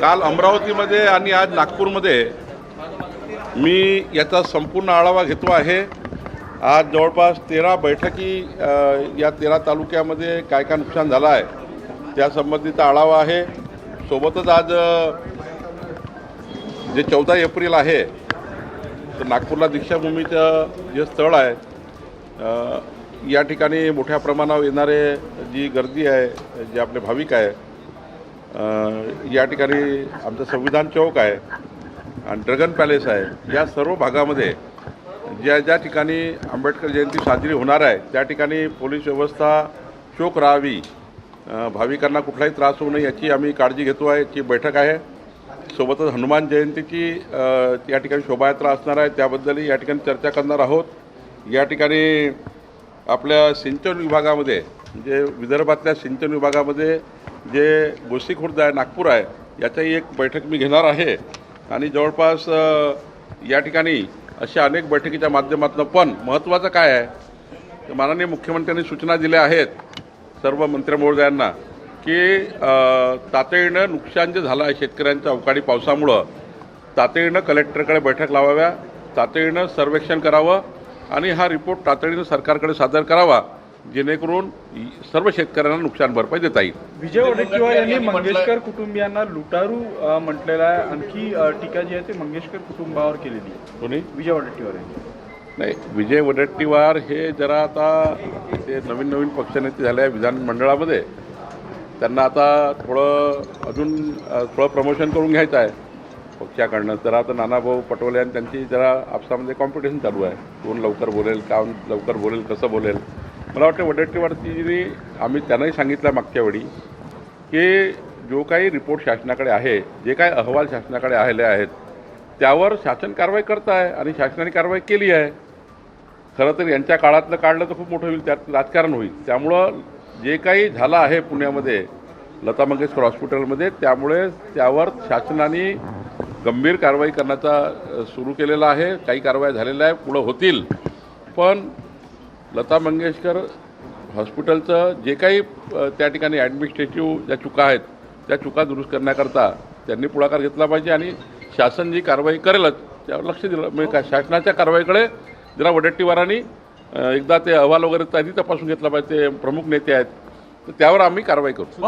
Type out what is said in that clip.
काल अमरावतीमध्ये आणि आज नागपूरमध्ये मी याचा संपूर्ण आढावा घेतो आहे. आज जवळपास तेरा बैठकी या तेरा तालुक्यामध्ये काय काय नुकसान झालं आहे त्यासंबंधीचा आढावा आहे. सोबतच आज जे चौदा एप्रिल आहे तर नागपूरला दीक्षाभूमीचं जे स्थळ आहे या ठिकाणी मोठ्या प्रमाणावर येणारे जी गर्दी आहे जे आपले भाविक आहे या ठिकाणी आमचं संविधान चौक आहे आणि ड्रगन पॅलेस आहे. या सर्व भागामध्ये ज्या ज्या ठिकाणी आंबेडकर जयंती साजरी होणार आहे त्या ठिकाणी पोलीस व्यवस्था चोख राहावी. भाविकांना कुठलाही त्रास होऊ नये याची आम्ही काळजी घेतो आहे याची बैठक आहे. सोबतच हनुमान जयंतीची या ठिकाणी शोभायात्रा असणार आहे त्याबद्दलही या ठिकाणी चर्चा करणार आहोत. या ठिकाणी आपल्या सिंचन विभागामध्ये म्हणजे विदर्भातल्या सिंचन विभागामध्ये जे गोसी खुर्द आहे नागपूर आहे याचाही एक बैठक मी घेणार आहे. आणि जवळपास या ठिकाणी अशा अनेक बैठकीच्या माध्यमातून पण महत्त्वाचं काय आहे तर माननीय मुख्यमंत्र्यांनी सूचना दिल्या आहेत सर्व मंत्रिमहोदयांना की तातडीनं नुकसान जे झालं आहे शेतकऱ्यांच्या अवकाळी पावसामुळं तातडीनं कलेक्टरकडे बैठक लावाव्या तातडीनं सर्वेक्षण करावं आणि हा रिपोर्ट तातडीनं सरकारकडे सादर करावा जेणेकरून सर्व शेतकऱ्यांना नुकसान भरपाई देता येईल. विजय वडेट्टीवार यांनी मंगेशकर कुटुंबियांना लुटारू म्हटलेलं आहे. आणखी टीका जी आहे ती मंगेशकर कुटुंबावर केलेली आहे. कोणी? विजय वडेट्टीवार यांनी. नाही विजय वडेट्टीवार हे जरा आता ते नवीन नवीन पक्षनेते झाले आहे विधानमंडळामध्ये त्यांना आता थोडं अजून थोडं प्रमोशन करून घ्यायचं आहे. पक्षाकडनं जरा आता नानाभाऊ पटोले आणि त्यांची जरा आपसामध्ये कॉम्पिटिशन चालू आहे. कोण लवकर बोलेल काम लवकर बोलेल कसं बोलेल. मला वाटतं वडेट्टीवारची आम्ही त्यांनाही सांगितलं मागच्या वेळी की जो काही रिपोर्ट शासनाकडे आहे जे काही अहवाल शासनाकडे आलेले आहेत त्यावर शासन कारवाई करत आहे आणि शासनाने कारवाई केली आहे. खरं तर यांच्या काळातलं काढलं तर खूप मोठं होईल त्यात राजकारण होईल. त्यामुळं जे काही झालं आहे पुण्यामध्ये लता मंगेशकर हॉस्पिटलमध्ये त्यामुळे त्यावर शासनाने गंभीर कारवाई करण्याचा सुरू केलेला आहे. काही कारवाई झालेल्या आहे पुढं होतील. पण लता मंगेशकर हॉस्पिटलचं जे काही त्या ठिकाणी ॲडमिनिस्ट्रेटिव्ह ज्या चुका आहेत त्या चुका दुरुस्त करण्याकरता त्यांनी पुढाकार घेतला पाहिजे आणि शासन जी कारवाई करेलच त्यावर लक्ष दिलं. म्हणजे काय शासनाच्या कारवाईकडे जरा वडेट्टीवारांनी एकदा ते अहवाल वगैरे आधी तपासून घेतला पाहिजे ते प्रमुख नेते आहेत तर त्यावर आम्ही कारवाई करू.